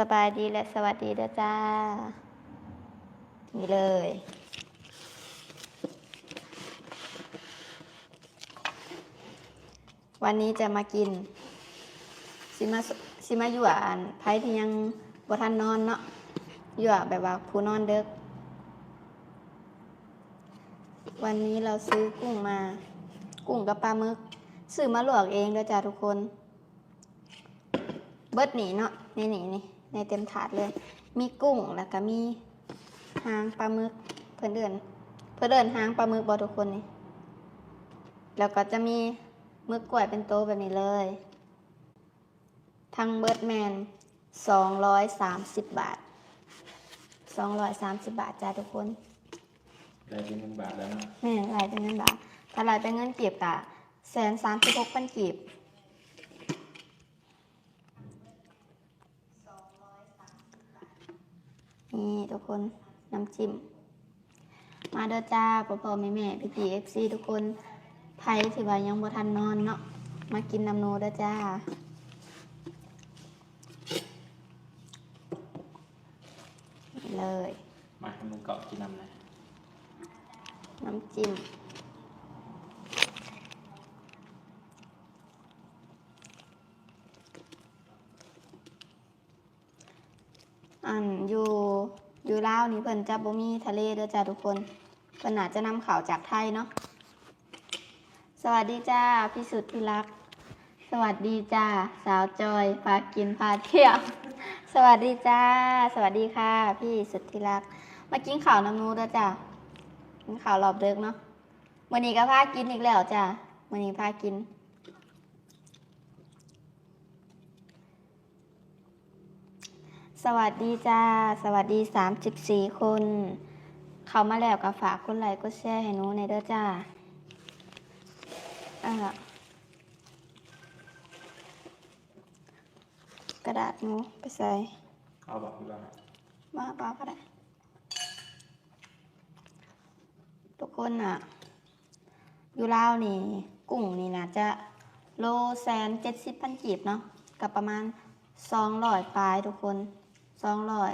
สบายดีและสวัสดีด้อจ้า นี่เลย วันนี้จะมากินซิมาซิมาอยู่อ่านไพ่ที่ยังบ่ทันนอนเนาะอยู่อะแบบว่าผู้นอนเด็กวันนี้เราซื้อกุ้งมา กุ้งกับปลาหมึกซื้อมาลวกเองด้อจ้าทุกคน เบิดหนีเนาะนี่นี่นี่ ในเต็มถาดเลย มีกุ้งแล้วก็มีหางปลาหมึกเพื่อนเดิน เพื่อนเดินหางปลาหมึกบอทุกคนนี่แล้วก็จะมีหมึกกล้วยเป็นโตะแบบนี้เลย ทั้งเบิร์ดแมนสองร้อยสามสิบบาทสองร้อยสามสิบบาทจ้าทุกคนได้เป็นเงินบาทแล้วเนาะแม่นลายเป็นเงินบาท ถ้าลายเป็นเงินกีบกะแสนสามสิบหกพันกีบ นี่ทุกคนน้ำจิ้ม มาเด้อจ้าพ่อพ่อแม่แม่พี่พี่เอฟซีทุกคนไพ่ที่ว่ายังบ่ทันนอนเนาะมากินน้ำโนเด้อจ้านี่เลย มาให้มึงเกาะกินน้ำนะน้ำจิ้ม อันอยู่อยู่ลาวนี่เพิ่นจะบ่มีทะเลเด้อจ้าทุกคนเพิ่นอาจจะนำข่าวจากไทยเนาะสวัสดีจ้าพี่สุดที่รัก สวัสดีจ้าสาวจอยพากินพาเที่ยวสวัสดีจ้า สวัสดีค่ะ พี่สุดที่รัก มากินข่าวน้ำนูเด้อจ้ากินข่าวรอบเดึกเนาะวันนี้ก็พากินอีกแล้วจ้าวันนี้พากิน สวัสดีจ้า สวัสดี 34 คน เขามาแล้วก็ฝากกดไลค์กดแชร์ให้หนูในอยเด้อจ้าอ่ากระดาษหนูไปใส่เอาบอกพี่บ้างมาเปล่าก็ได้ทุกคนอะ อยู่ลาวนี่กุ้งนี่นะจะโลแสนเจ็ดสิบพันกีบเนาะกับประมาณสองร้อยปลายทุกคน สองร้อย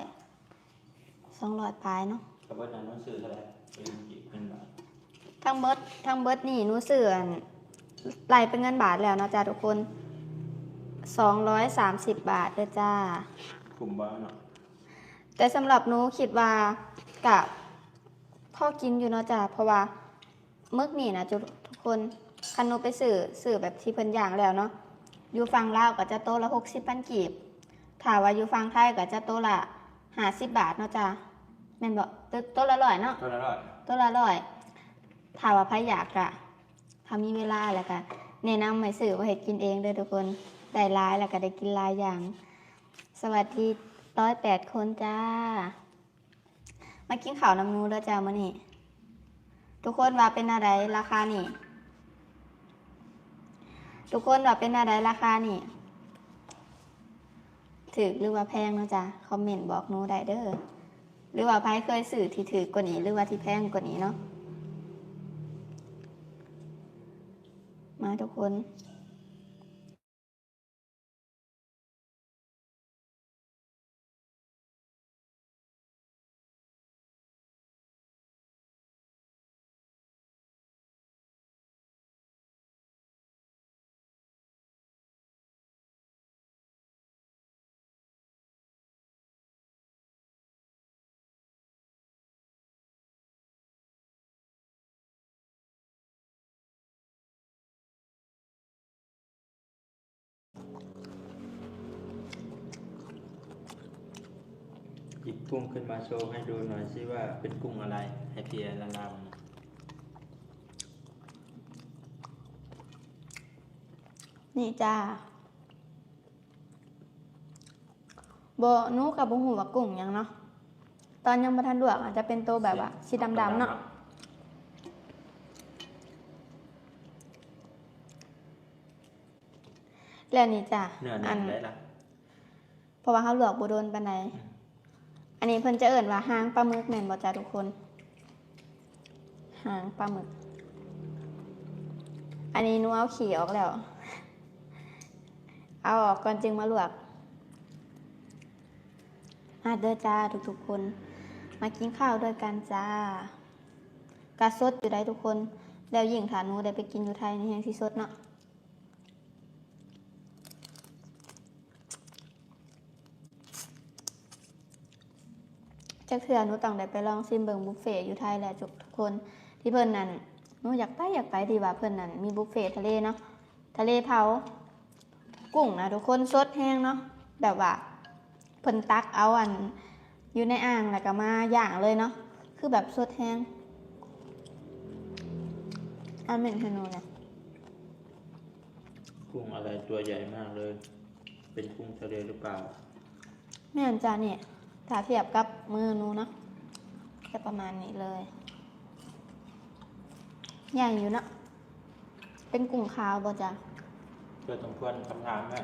สองร้อยปลายเนาะกระเบื้องนั้นต้องซื้อเท่าไหร่เป็นกี่เงินบาททั้งเบิดทั้งเบิดนี่หนูเสื่อนไหลเป็นเงินบาทแล้วเนาะจ้าทุกคนสองร้อยสามสิบบาทเด้อจ้า คุมบ้าเนาะแต่สำหรับหนูคิดว่ากับพ่อกินอยู่เนาะจ้ะเพราะว่ามึกนี่นะจุทุกคนคันหนูไปสื่อสื่อแบบที่เพิ่นอย่างแล้วเนาะอยู่ฟังลาวก็จะโตะละหกสิบปันกีบ ถ้าว่าอยู่ฟังไทยก็จะโตะละห้าสิบบาทเนาะจ้ะแม่นบอกโตะละร้อยเนาะเท่านั้นร้อยโตะละร้อยถ้าว่าใครอยากอะถ้ามีเวลาแล้วก็แนะนำให้สื่อว่าเห็ดกินเองเด้อทุกคนได้หลายแล้วก็ได้กินหลายอย่าง สวัสดีร้อยแปดคนจ้า มากินข้าวน้ำนูแล้วจ้ามื้อนี้ทุกคนว่าเป็นอะไรราคานี่ ทุกคนว่าเป็นอะไรราคานี่ ถือหรือว่าแพงเนาะจ้ะคอมเมนต์บอกหนูได้เด้อหรือว่าไพ่เคยสื่อที่ถือกว่านี้หรือว่าที่แพงกว่านี้เนาะมาทุกคน หยิบกุ้งขึ้นมาโชว์ให้ดูหน่อยสิว่าเป็นกุ้งอะไร ให้เพียละลามนี่จ้าโบหนูกับบุหูว่ากุ้งหยังเนาะ ตอนยังประทันดวกอาจจะเป็นโตวแบบว่าสีดำๆเนาะแล้วนี่จ้ะเนื้ออัแน่นได้ละเพราะว่าเขาหลวกบโดนปานใด อันนี้เพิ่นจะเอิ่นว่าหางปลาหมึกแม่นบ่จ้าทุกคนหางปลาหมึก อันนี้นูเอาขี่ออกแล้ว เอาออกก่อนจึงมาลวกมาเด้อจ้าทุกๆคน มากินข้าวด้วยกันจ้ากาสดอยู่ได้ทุกคน แล้วยิ่งฐานนูได้ไปกินอยู่ไทยในแห่งที่สดเนาะ จักเถื่อหนูต้องได้ไปลองซิมเบิงบุฟเฟ่ต์อยู่ไทยแหละทุกคนที่เพิ่นนั่นหนูอยากไปอยากไปที่ว่าเพิ่นนั่นมีบุฟเฟ่ต์ทะเลเนาะทะเลเผา กุ้งนะทุกคนสดแห้งเนาะแบบว่าเพิ่นตักเอาอันอยู่ในอ่างแล้วก็มาย่างเลยเนาะคือแบบสดแห้งอันเป็นเมนูเนี่ยกุ้งอะไรตัวใหญ่มากเลย เป็นกุ้งทะเลหรือเปล่า แม่นจ้าเนี่ย ถ้าเทียบกับมือหนูเนาะจะประมาณนี้เลย ใหญ่อยู่เนาะเป็นกุ้งขาวบ่จ้ะเพื่อต้องควรคำถามแม่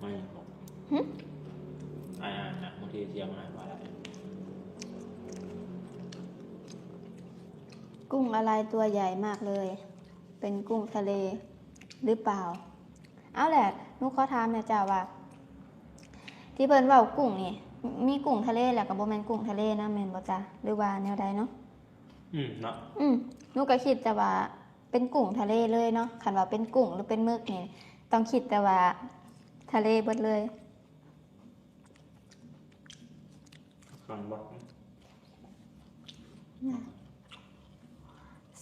ไม่บอกหึอ่านนะบางทีเสียงอ่านว่าอะไรกุ้งอะไรตัวใหญ่มากเลย เป็นกุ้งทะเลหรือเปล่า เอาแหละหนุขอถามเนี่ยจ้าว่า ที่เพิ่นเว่ากุ้งนี่ มีกุ้งทะเลแหละกับโบแมนกุ้งทะเลนะแมนบ่จ้าหรือว่าแนวใดเนาะอืมเนาะอืมหนูก็คิดแต่ว่าเป็นกุ้งทะเลเลยเนาะคันว่าเป็นกุ้งหรือเป็นหมึกนี่ต้องคิดแต่ว่าทะเลเบิดเลยฟังบอก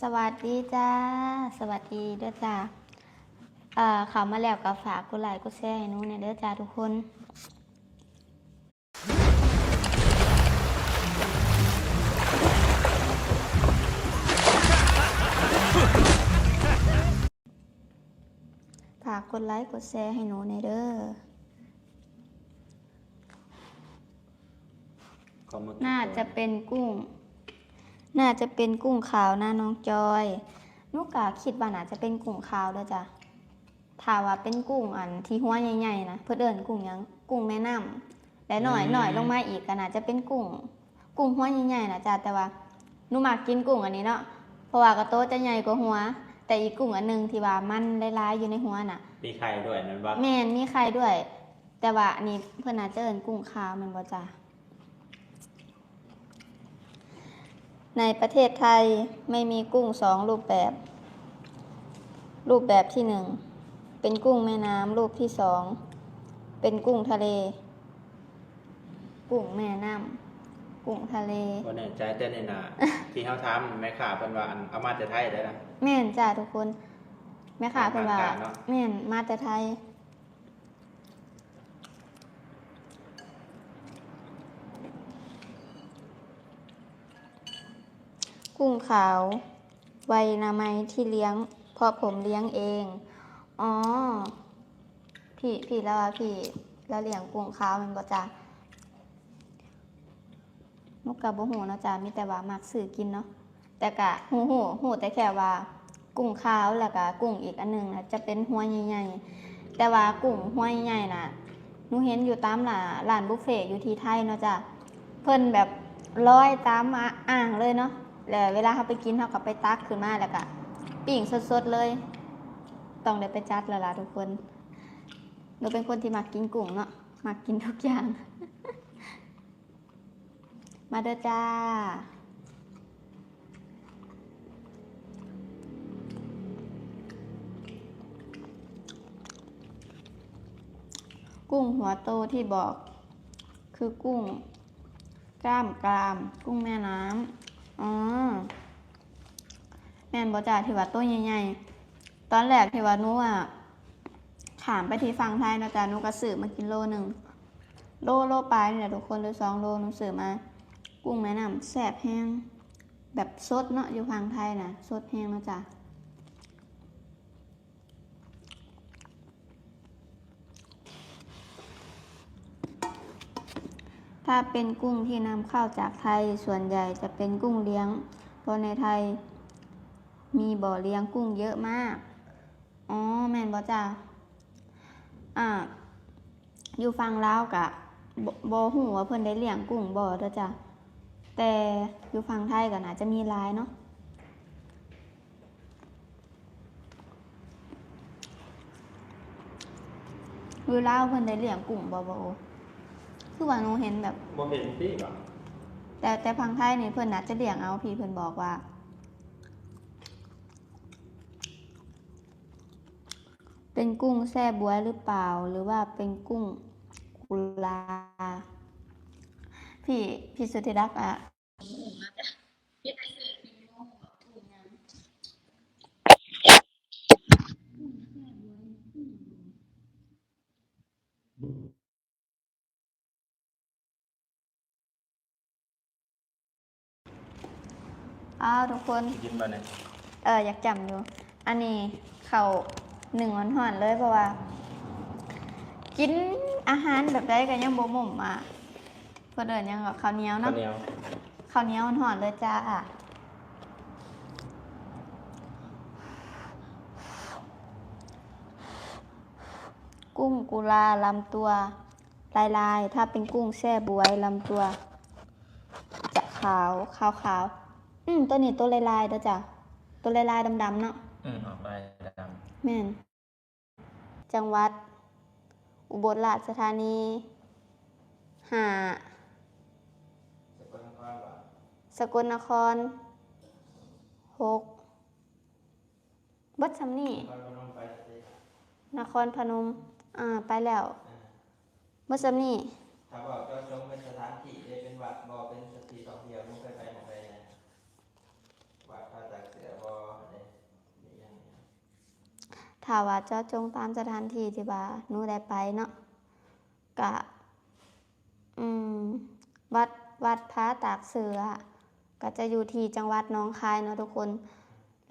สวัสดีจ้า สวัสดีเด้อจ้าเอ่อเขามาแล้วก็ฝากกดไลค์กดแชร์ให้หนูเนี่ยเด้อจ้าทุกคน ฝากกดไลค์กดแชร์ให้หนูในอยเด้อขอมือน่าจะเป็นกุ้ง น่าจะเป็นกุ้งขาวนะน้องจอยนุกกะคิดว่าน่าจะเป็นกุ้งขาวเด้อจ้ะถ้าว่าเป็นกุ้งอันที่หัวใหญ่ๆนะเพื่อเดินกุ้งหยังกุ้งแม่น้ำและหน่อยหน่อยลงมาอีกก็น่าจะเป็นกุ้ง กุ้งหัวใหญ่ๆนะจ้ะแต่ว่าหนูมักกินกุ้งอันนี้เนาะเพราะว่ากระโตะจะใหญ่กว่าหัว แต่อีกกุ้งอันหนึงที่ว่ามันหลายๆอยู่ในหัวน่ะ มีไข่ด้วยนั่นปะแม่นมีไข่ด้วย แต่ว่าอันนี้เพื่อนอาจจะเอินกุ้งขาวแมันบ่จ้าในประเทศไทยไม่มีกุ้งสองรูปแบบ รูปแบบที่หนึ่งเป็นกุ้งแม่น้ำรูปที่สองเป็นกุ้งทะเล กุ้งแม่น้ำ กุ้งทะเลวันนี้ใจเต้นในหนาที่เขาทำแม่ขาเป็นว่าอันเอามาจะไทยได้นะแม่นจ้าทุกคน แม่ค่ะเพิ่นว่าทางการเนาะแม่นมาแต่ไทยกุ้งขาวไวนามัยที่เลี้ยง เพราะผมเลี้ยงเอง อ๋อ พี่พี่แล้วว่าพี่ แล้วเลี้ยงกุ้งขาวแมันบ่จ้า นุกกับบ่หูเนาะจ้ามีแต่ว่ามักซื้อกินเนาะแต่กะหูหูหูแต่แค่ว่ากุ้งขาวแล้วก็กุ้งอีกอันหนึงนะจะเป็นหัวใหญ่ๆแต่ว่ากุ้งหัวใหญ่ๆน่ะหนูเห็นอยู่ตามร้านร้านบุฟเฟ่อยู่ที่ไทยเนาะจ้ะเพิ่นแบบร้อยตามอ่างเลยเนาะแล้วเวลาเขาไปกินเขาก็ไปตักขึ้นมาแล้วก็ปิ้งสดๆเลย ต้องได้ไปจัดล้วล่ะทุกคนหนูเป็นคนที่มักกินกุ้งเนาะมักกินทุกอย่าง มาเด้อจ้า กุ้งหัวโตที่บอก คือกุ้งกล้ามกราม กุ้งแม่น้ำอ๋อแม่นบอจ่าที่ว่าตัวใหญ่ๆ ตอนแรกที่ว่านู้อะขามไปที่ฝั่งไทยนะจ๊ะนูก็ซื้อมากินโลหนึ่ง โลโลปลายนี่แหละทุกคนหรือสองโลนูซื้อมา กุ้งแม่น้ำแซ่บแห้ง แบบสดเนาะอยู่ฝั่งไทยนะสดแห้งเนาะจ๊ะถ้าเป็นกุ้งที่นำเข้าจากไทยส่วนใหญ่จะเป็นกุ้งเลี้ยงเพราะในไทย มีบ่อเลี้ยงกุ้งเยอะมาก อ๋อแม่นบ่จ้าอ่า อยู่ฟังลาวกะบ่บ่หูว่าเพิ่นได้เลี้ยงกุ้งบ่เด้อจ้ะ แต่อยู่ฟังไทยก็น่าจะมีหลายเนาะอยู่ลาวเพิ่นได้เลี้ยงกุ้งบ่บ่โอคือว่าหนูเห็นแบบ บ่เห็นพี่บ่แต่แต่พังไทยนี่เพิ่นน่าจะเลี้ยงเอาพี่เพิ่นบอกว่า เป็นกุ้งแซ่บวยหรือเปล่า หรือว่าเป็นกุ้งกุลา พี่พี่สุธิรักษ์อะอ้าวทุกคนกินบ่เนี่ยเอออยากจำอยู่ อันนี้เขาวหนึ่งหอนๆเลยเพราะว่า กินอาหารแบบได้กันยังบ่หม่มอะ เพื่นเดินยังกับข้าวเหนียวข้าเนาะวเหนียวข้าวเหนียวหอนๆเลยจ้ากุ้งกุลาลำตัว ลายลายๆถ้าเป็นกุ้งแช่บวยลำตัว จะขาวขาวขาวๆอืมตัวนี้ตัวลายลายๆเด้อจ้ะตัวลายลายๆดำๆเนาะอืมออกไปดำแม่น จังหวัด อุบลราชธานีหา สกลนครบ่สกลนครหกบัดซำนี่นครพนมไปสินครพนม อ่า ไปแล้วบัดซำนี่ถ้าบอกเจ้าจงเป็นสถานที่ได้เป็นวัดบ่เป็นสถานที่ท่องเที่ยวมึงเคยไปหม้องใดนะวัดพระจักรเสือบ่ได้มีอย่างนี้ถ้าว่าเจาะจงตามสถานที่ที่ว่าหนูได้ไปเนาะกะ อืม วัดวัดพระตากเสือ ก็จะอยู่ที่จังหวัดน้องคายเนาะทุกคน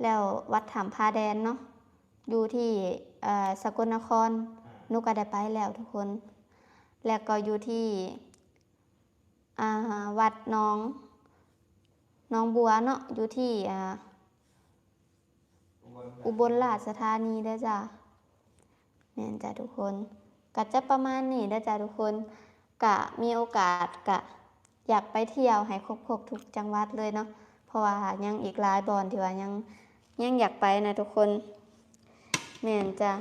แล้ววัดถามพาแดนเนาะ อยู่ที่อ่อสกลนครนูก็ได้ไปแล้วทุกคน แล้วก็อยู่ที่อ่าวัดน้องน้องบัวเนาะ อยู่ที่อ่าอุบลราชธานีเด้จ้ะแม่นจ้ะทุกคนก็จะประมาณนี้เด้จ้ะทุกคนกะมีโอกาสกะ อยากไปเที่ยวให้ครบๆทุกจังหวัดเลยเนาะเพราะว่ายังอีกหลายบอนที่ว่ายังยังอยากไปนะทุกคนแม่นจ้ะ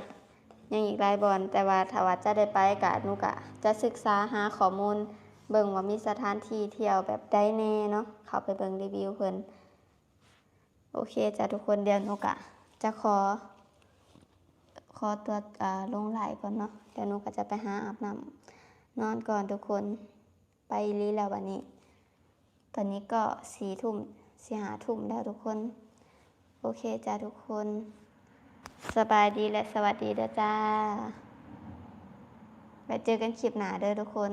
ยังอีกหลายบอนแต่ว่าถ้าว่าจะได้ไปกะนุกะ จะศึกษาหาข้อมูล เบิ่งว่ามีสถานที่เที่ยวแบบใดแน่เนาะเขาไปเบิ่งรีวิวเพิ่นโอเคจ้ะทุกคนเดี๋ยวนุกะ จะขอ ขอตัวอ่าลงไหลก่อนเนาะเดี๋ยวนูก็จะไปหาอาบน้ำนอนก่อนทุกคน ไปรีแล้ววันนี้ ตอนนี้ก็สี่ทุ่มสี่หาทุ่มแล้วทุกคน โอเคจ้าทุกคน สบายดีและสวัสดีเด้อจ้าไปเจอกันคลิปหน้าเด้อทุกคน